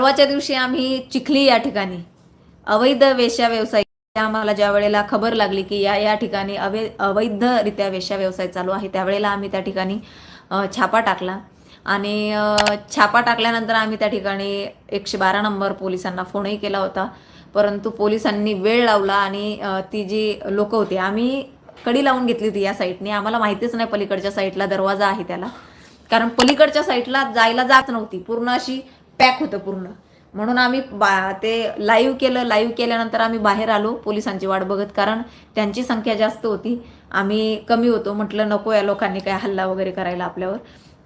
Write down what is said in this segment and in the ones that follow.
परवाच्या दिवशी आम्ही चिखली या ठिकाणी अवैध वेश्या व्यवसाय आम्हाला ज्या वेळेला खबर लागली की या या ठिकाणी अवै अवैधरित्या वेश्या व्यवसाय चालू आहे त्यावेळेला आम्ही त्या ठिकाणी छापा टाकला. आणि छापा टाकल्यानंतर आम्ही त्या ठिकाणी एकशे बारा नंबर पोलिसांना फोनही केला होता. परंतु पोलिसांनी वेळ लावला आणि ती जी लोक होती आम्ही कडी लावून घेतली होती या साईडने आम्हाला माहितीच नाही पलीकडच्या साईडला दरवाजा आहे त्याला. कारण पलीकडच्या साईडला जायला जात नव्हती. पूर्ण अशी पॅक होतं पूर्ण. म्हणून आम्ही बा ते लाईव्ह केलं लाईव्ह केल्यानंतर आम्ही बाहेर आलो पोलिसांची वाट बघत कारण त्यांची संख्या जास्त होती. आम्ही कमी होतो म्हटलं नको या लोकांनी काय हल्ला वगैरे करायला आपल्यावर.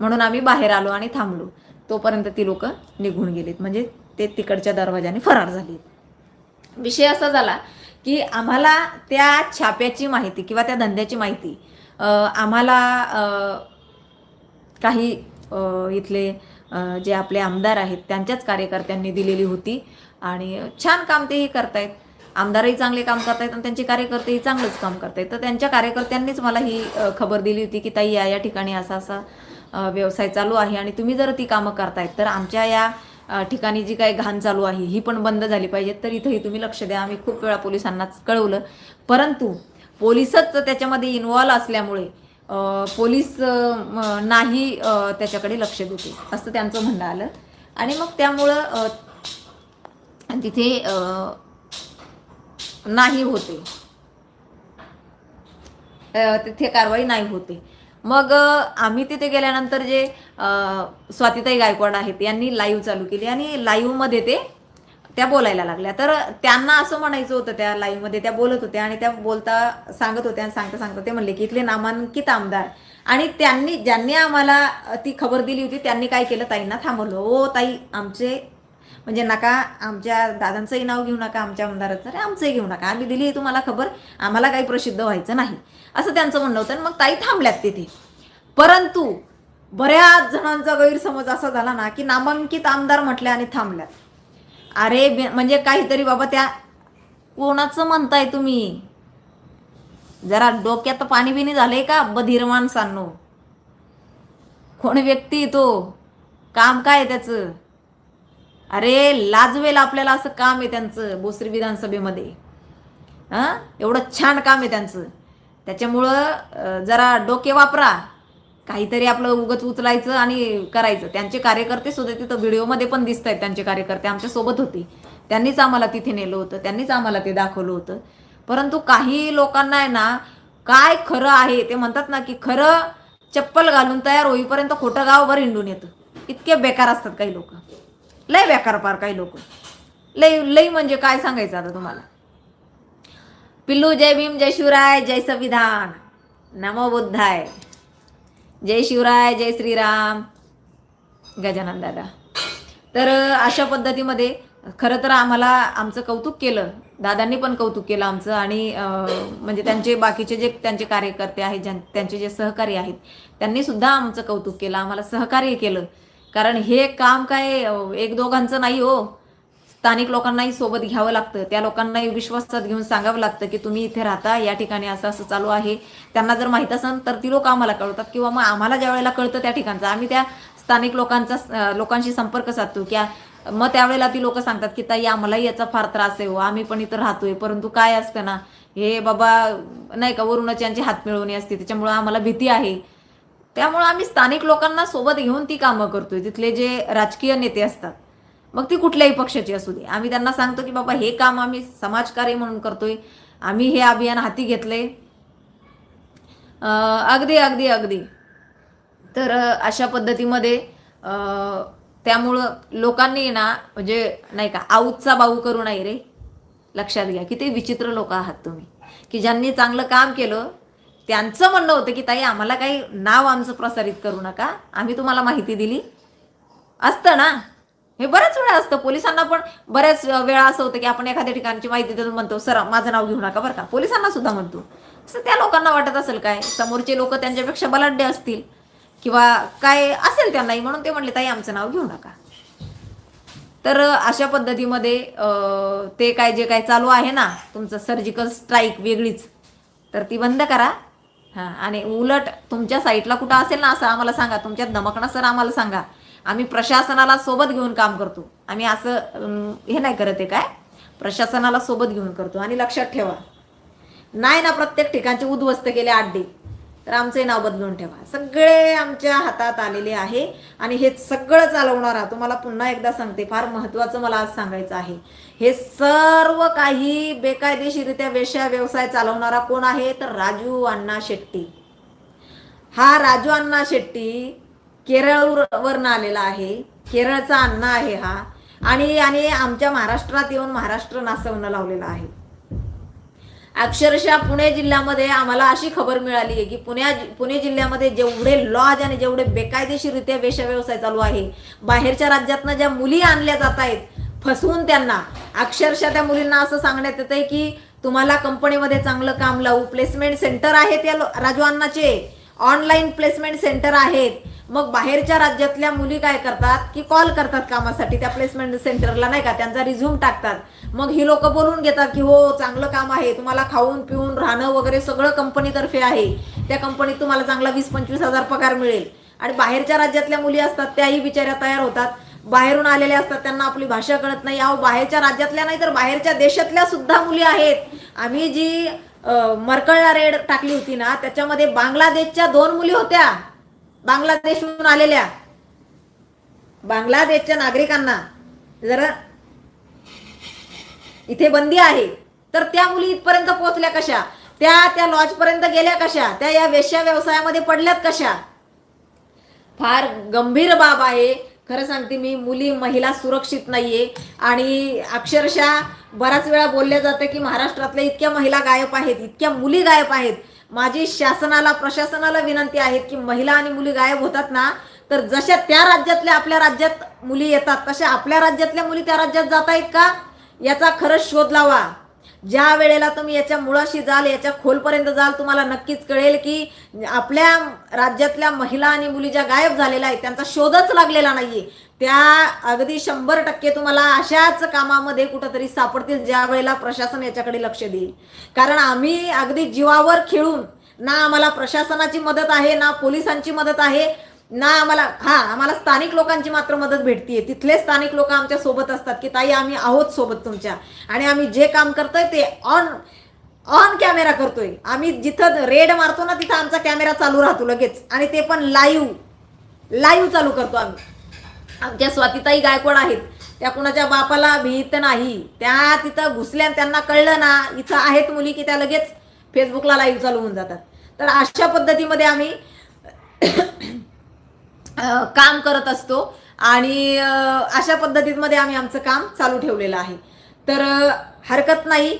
म्हणून आम्ही बाहेर आलो आणि थांबलो. तोपर्यंत ती लोक निघून गेलीत. म्हणजे ते तिकडच्या दरवाजाने फरार झाली विषय असा झाला की आम्हाला त्या छाप्याची माहिती किंवा त्या धंद्याची माहिती आम्हाला काही इथले जे आपले आमदार आहेत त्यांच्याच कार्यकर्त्यांनी दिलेली होती. आणि छान काम तेही करतायत. आमदारही चांगले काम करतायत आणि त्यांचे कार्यकर्तेही चांगलंच काम करतायत. तर त्यांच्या कार्यकर्त्यांनीच मला ही खबर दिली होती की ताई या या ठिकाणी असा असा व्यवसाय चालू आहे आणि तुम्ही जर ती कामं करतायत तर आमच्या या ठिकाणी जी काही घाण चालू आहे ही पण बंद झाली पाहिजे तर इथंही तुम्ही लक्ष द्या. आम्ही खूप वेळा पोलिसांनाच कळवलं. परंतु पोलिसच त्याच्यामध्ये इन्व्हॉल्व असल्यामुळे पोलीस नाही त्याच्याकडे लक्ष देते असं त्यांचं म्हणणं आलं. आणि मग त्यामुळं तिथे नाही होते. तिथे कारवाई नाही होते. मग आम्ही तिथे गेल्यानंतर जे स्वातिताई गायकवाड आहेत यांनी लाईव्ह चालू केली. आणि लाईव्हमध्ये ते त्या बोलायला लागल्या. तर त्यांना असं म्हणायचं होतं त्या लाईव्हमध्ये त्या बोलत होत्या आणि त्या बोलता सांगत होत्या आणि सांगता सांगता ते म्हणले की इथले नामांकित आमदार. आणि त्यांनी ज्यांनी आम्हाला ती खबर दिली होती त्यांनी काय केलं? ताईंना थांबवलं. ओ ताई आमचे म्हणजे नका आमच्या दादांचंही नाव घेऊ नका आमच्या आमदाराचं. अरे आमचंही घेऊ नका. आम्ही दिली आहे तुम्हाला खबर. आम्हाला काही प्रसिद्ध व्हायचं नाही. असं त्यांचं म्हणणं होतं आणि मग ताई थांबल्यात तिथे. परंतु बऱ्याच जणांचा गैरसमज असा झाला ना की नामांकित आमदार म्हटल्या आणि थांबल्यात. अरे म्हणजे काहीतरी बाबा त्या कोणाचं म्हणताय तुम्ही? जरा डोक्यात पाणी बिनी झालंय का बधीर माणसांनो? कोण व्यक्ती तो? काम काय आहे त्याचं? अरे लाजवेल आपल्याला असं काम आहे त्यांचं बोसरी विधानसभेमध्ये. हां? एवढं छान काम आहे त्यांचं. त्याच्यामुळं जरा डोके वापरा. काहीतरी आपलं उगत उचलायचं आणि करायचं. त्यांचे कार्यकर्ते सुद्धा तिथं व्हिडिओमध्ये पण दिसत आहेत त्यांचे कार्यकर्ते. आमच्यासोबत होते. त्यांनीच आम्हाला तिथे नेलं होतं. त्यांनीच आम्हाला ते दाखवलं होतं. परंतु काही लोकांना आहे ना काय खरं आहे ते म्हणतात ना की खरं चप्पल घालून तयार होईपर्यंत खोटं गावभर हिंडून येतं. इतके बेकार असतात काही लोक. लय बेकार पार काही लोक. लय लय म्हणजे काय सांगायचं आता तुम्हाला? पिल्लू जय भीम जय शिवराय जय संविधान. नमो बुद्धाय. जय शिवराय जय श्रीराम. गजानन दादा. तर अशा पद्धतीमध्ये खरं तर आम्हाला आमचं कौतुक केलं. दादांनी पण कौतुक केलं आमचं आणि म्हणजे त्यांचे बाकीचे जे त्यांचे कार्यकर्ते आहेत ज्यां त्यांचे जे सहकारी आहेत त्यांनी सुद्धा आमचं कौतुक केलं. आम्हाला सहकार्य केलं. कारण हे काम काय एक दोघांचं नाही हो. स्थानिक लोकांनाही सोबत घ्यावं लागतं. त्या लोकांनाही विश्वासात घेऊन सांगावं लागतं की तुम्ही इथे राहता या ठिकाणी असं असं चालू आहे. त्यांना जर माहीत असेल तर ती लोक आम्हाला कळवतात किंवा मग आम्हाला ज्या वेळेला कळतं त्या ठिकाणचं. आम्ही त्या स्थानिक लोकांचा लोकांशी संपर्क साधतो की मग त्यावेळेला ती लोक सांगतात की ताई आम्हालाही याचा फार त्रास आहे हो. आम्ही पण इथं राहतोय. परंतु काय असतं ना हे बाबा नाही का वरूनच यांची हात मिळवणी असते. त्याच्यामुळं आम्हाला भीती आहे. त्यामुळं आम्ही स्थानिक लोकांना सोबत घेऊन ती कामं करतोय. तिथले जे राजकीय नेते असतात मग ती कुठल्याही पक्षाची असू दे. आम्ही त्यांना सांगतो की बाबा हे काम आम्ही समाजकार्य म्हणून करतोय. आम्ही हे अभियान हाती घेतले अगदी अगदी अगदी. तर अशा पद्धतीमध्ये त्यामुळं लोकांनी ना म्हणजे नाही का आऊतचा बाऊ करू नये रे. लक्षात घ्या किती विचित्र लोक आहात तुम्ही. की ज्यांनी चांगलं काम केलं त्यांचं म्हणणं होतं की ताई आम्हाला काही नाव आमचं प्रसारित करू नका. आम्ही तुम्हाला माहिती दिली. असतं ना? हे बऱ्याच वेळा असतं. पोलिसांना पण बऱ्याच वेळा असं होतं की आपण एखाद्या ठिकाणची माहिती देऊन म्हणतो सर माझं नाव घेऊ नका बरं का. पोलिसांना सुद्धा म्हणतो. असं त्या लोकांना वाटत असेल काय? समोरचे लोक त्यांच्यापेक्षा बलाढ्य असतील किंवा काय असेल त्यांनाही म्हणून ते म्हणले ताई आमचं नाव घेऊ नका. तर अशा पद्धतीमध्ये ते काय जे काय चालू आहे ना तुमचं सर्जिकल स्ट्राईक वेगळीच. तर ती बंद करा. हां आणि उलट तुमच्या साईटला कुठं असेल ना असं आम्हाला सांगा. तुमच्यात धमकणं सर आम्हाला सांगा. आम्ही प्रशासनाला सोबत घेऊन काम करतो. आम्ही असं हे नाही करत आहे काय? प्रशासनाला सोबत घेऊन करतो. आणि लक्षात ठेवा नाही ना प्रत्येक ठिकाणचे उद्ध्वस्त केले अड्डे तर आमचे नाव बदलून ठेवा. सगळे आमच्या हातात आलेले आहे आणि हे सगळं चालवणारा तुम्हाला पुन्हा एकदा सांगते फार महत्त्वाचं मला आज सांगायचं आहे. हे सर्व काही बेकायदेशीरित्या वेश्या व्यवसाय चालवणारा कोण आहे? तर राजू अण्णा शेट्टी. हा राजू अण्णा शेट्टी केरळवरनं आलेला आहे. केरळचा अन्न आहे हा. आणि आणि आमच्या महाराष्ट्रात येऊन महाराष्ट्र नासवणं लावलेला आहे. अक्षरशः पुणे जिल्ह्यामध्ये आम्हाला अशी खबर मिळाली आहे की पुण्या पुणे जिल्ह्यामध्ये जेवढे लॉज आणि जेवढे बेकायदेशीररित्या वेश्या व्यवसाय चालू आहे बाहेरच्या राज्यातनं ज्या मुली आणल्या जात आहेत फसवून त्यांना अक्षरशः त्या मुलींना असं सांगण्यात येतंय की तुम्हाला कंपनीमध्ये चांगलं काम लावू प्लेसमेंट सेंटर आहेत या लो- राजू अण्णाचे. ऑनलाईन प्लेसमेंट सेंटर आहेत. मग बाहेरच्या राज्यातल्या मुली काय करतात की कॉल करतात कामासाठी. त्या प्लेसमेंट सेंटरला नाही का? त्यांचा रिझ्यूम टाकतात. मग ही लोक बोलून घेतात की हो चांगलं काम आहे. तुम्हाला खाऊन पिऊन राहणं वगैरे सगळं कंपनीतर्फे आहे. त्या कंपनीत तुम्हाला चांगला वीस पंचवीस हजार पगार मिळेल. आणि बाहेरच्या राज्यातल्या मुली असतात त्याही बिचाऱ्या तयार होतात. बाहेरून आलेल्या असतात त्यांना आपली भाषा कळत नाही. अहो बाहेरच्या राज्यातल्या नाही तर बाहेरच्या देशातल्या सुद्धा मुली आहेत. आम्ही जी अं, मरकळला रेड टाकली होती ना त्याच्यामध्ये बांगलादेशच्या दोन मुली होत्या. बांगलादेशहून आलेल्या बांगलादेशच्या नागरिकांना जरा इथे बंदी आहे. तर त्या मुली इथपर्यंत पोहोचल्या कशा? त्या त्या लॉजपर्यंत गेल्या कशा? त्या या वेश्या व्यवसायामध्ये पडल्यात कशा? फार गंभीर बाब आहे. खरं सांगते मी मुली महिला सुरक्षित नाहीये. आणि अक्षरशः बराच वेळा बोलले जातं की महाराष्ट्रातल्या इतक्या महिला गायब आहेत इतक्या मुली गायब आहेत. माझी शासनाला प्रशासनाला विनंती आहे की महिला आणि मुली गायब होतात ना तर जशा त्या राज्यातल्या आपल्या राज्यात मुली येतात तशा आपल्या राज्यातल्या मुली त्या राज्यात जात आहेत का? याचा खरंच शोध लावा. ज्या वेळेला तुम्ही याच्या मुळाशी जाल याच्या खोलपर्यंत जाल तुम्हाला नक्कीच कळेल की आपल्या राज्यातल्या महिला आणि मुली ज्या गायब झालेल्या आहेत त्यांचा शोधच लागलेला नाहीये. त्या अगदी शंभर टक्के तुम्हाला अशाच कामामध्ये कुठंतरी सापडतील ज्या वेळेला प्रशासन याच्याकडे लक्ष देईल. कारण आम्ही अगदी जीवावर खेळून ना आम्हाला प्रशासनाची मदत आहे ना पोलिसांची मदत आहे ना आम्हाला हा आम्हाला स्थानिक लोकांची मात्र मदत भेटतीये. तिथले स्थानिक लोक आमच्यासोबत असतात की ताई आम्ही आहोत सोबत तुमच्या आणि आम्ही जे काम करतोय ते ऑन ऑन कॅमेरा करतोय. आम्ही जिथं रेड मारतो ना तिथं आमचा कॅमेरा चालू राहतो लगेच आणि ते पण लाईव्ह लाईव्ह चालू करतो आम्ही. आमच्या स्वातीताई गायकवाड आहेत. त्या कुणाच्या बापाला भीत नाही. त्या तिथं घुसल्या त्यांना कळलं ना इथं आहेत मुली की त्या लगेच फेसबुकला लाईव्ह चालू होऊन जातात. तर अशा पद्धतीमध्ये आम्ही काम करत असतो आणि अशा पद्धतीमध्ये आम्ही आमचं काम चालू ठेवलेलं आहे. तर हरकत नाही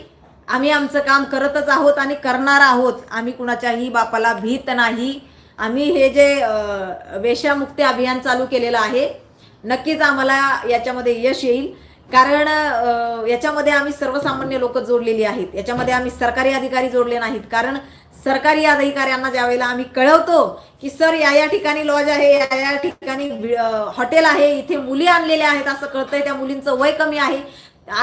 आम्ही आमचं काम करतच आहोत आणि करणार आहोत. आम्ही कुणाच्याही बापाला भीत नाही. आम्ही हे जे वेशामुक्ती अभियान चालू केलेलं आहे नक्कीच आम्हाला याच्यामध्ये यश येईल. कारण याच्यामध्ये आम्ही सर्वसामान्य लोक जोडलेली आहेत. याच्यामध्ये आम्ही सरकारी अधिकारी जोडले नाहीत. कारण सरकारी अधिकाऱ्यांना ज्यावेळेला आम्ही कळवतो की सर या या ठिकाणी लॉज आहे या या ठिकाणी हॉटेल आहे इथे मुली आणलेल्या आहेत असं कळतंय. त्या मुलींचं वय कमी आहे.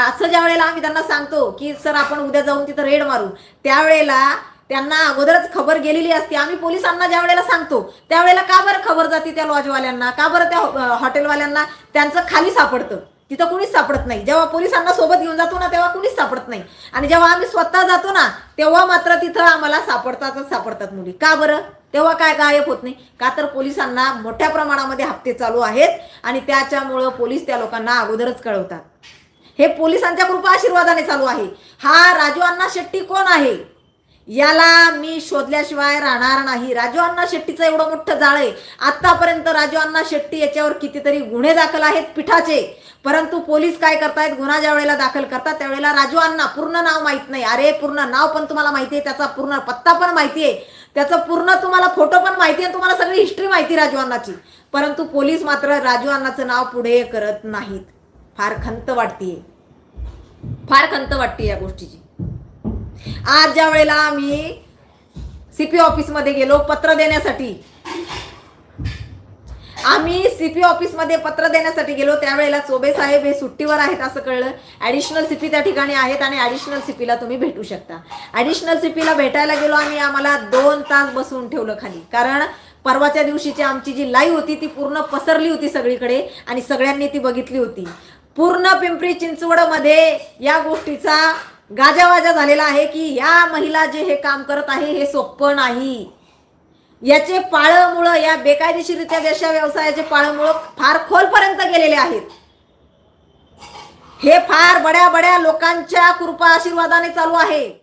असं ज्या वेळेला आम्ही त्यांना सांगतो की सर आपण उद्या जाऊन तिथं रेड मारू. त्यावेळेला त्यांना अगोदरच खबर गेलेली असते. आम्ही पोलिसांना ज्या वेळेला सांगतो त्यावेळेला का बरं खबर जाते त्या लॉजवाल्यांना का बरं त्या हॉटेलवाल्यांना त्यांचं खाली सापडतं. तिथं कुणीच सापडत नाही. जेव्हा पोलिसांना सोबत घेऊन जातो ना तेव्हा कुणीच सापडत नाही. आणि जेव्हा आम्ही स्वतः जातो ना तेव्हा मात्र तिथं आम्हाला सापडतातच सापडतात मुली. का बरं? तेव्हा काय गायब होत नाही. का तर पोलिसांना मोठ्या प्रमाणामध्ये हप्ते चालू आहेत आणि त्याच्यामुळं पोलीस त्या लोकांना अगोदरच कळवतात. हे पोलिसांच्या कृपा आशीर्वादाने चालू आहे. हा राजू अण्णा शेट्टी कोण आहे? याला मी शोधल्याशिवाय राहणार नाही. राजू अण्णा शेट्टीचं एवढं मोठं जाळ आहे. आतापर्यंत राजू अण्णा शेट्टी याच्यावर कितीतरी गुन्हे दाखल आहेत पिठाचे. परंतु पोलीस काय करतायत? गुन्हा ज्या वेळेला दाखल करतात त्यावेळेला राजू अण्णा पूर्ण नाव माहीत नाही. अरे पूर्ण नाव पण तुम्हाला माहिती आहे त्याचा पूर्ण पत्ता पण माहिती आहे. त्याचं पूर्ण तुम्हाला फोटो पण माहिती आहे तुम्हाला सगळी हिस्ट्री माहिती राजू अण्णाची. परंतु पोलीस मात्र राजू अण्णाचं नाव पुढे करत नाहीत. फार खंत वाटतीये. फार खंत वाटते या गोष्टीची. आज ज्या वेळेला आम्ही सीपी ऑफिसमध्ये गेलो पत्र देण्यासाठी. आम्ही सीपी ऑफिसमध्ये पत्र देण्यासाठी गेलो. त्यावेळेला चोबे साहेब हे सुट्टीवर आहेत असं कळलं. ॲडिशनल सीपी त्या ठिकाणी आहेत आणि ऍडिशनल सीपीला तुम्ही भेटू शकता. ऍडिशनल सीपीला भेटायला गेलो आम्ही आम्हाला दोन तास बसवून ठेवलं खाली. कारण परवाच्या दिवशीची आमची जी लाईव्ह होती ती पूर्ण पसरली होती सगळीकडे आणि सगळ्यांनी ती बघितली होती. पूर्ण पिंपरी चिंचवडमध्ये या गोष्टीचा गाजावाजा झालेला आहे की या महिला जे हे काम करत आहे हे सोपं नाही. याचे पाळमुळं या बेकायदेशीरित्या देशा व्यवसायाचे पाळमुळं फार खोलपर्यंत गेलेले आहेत. हे फार बड्या बड्या लोकांच्या कृपा आशीर्वादाने चालू आहे.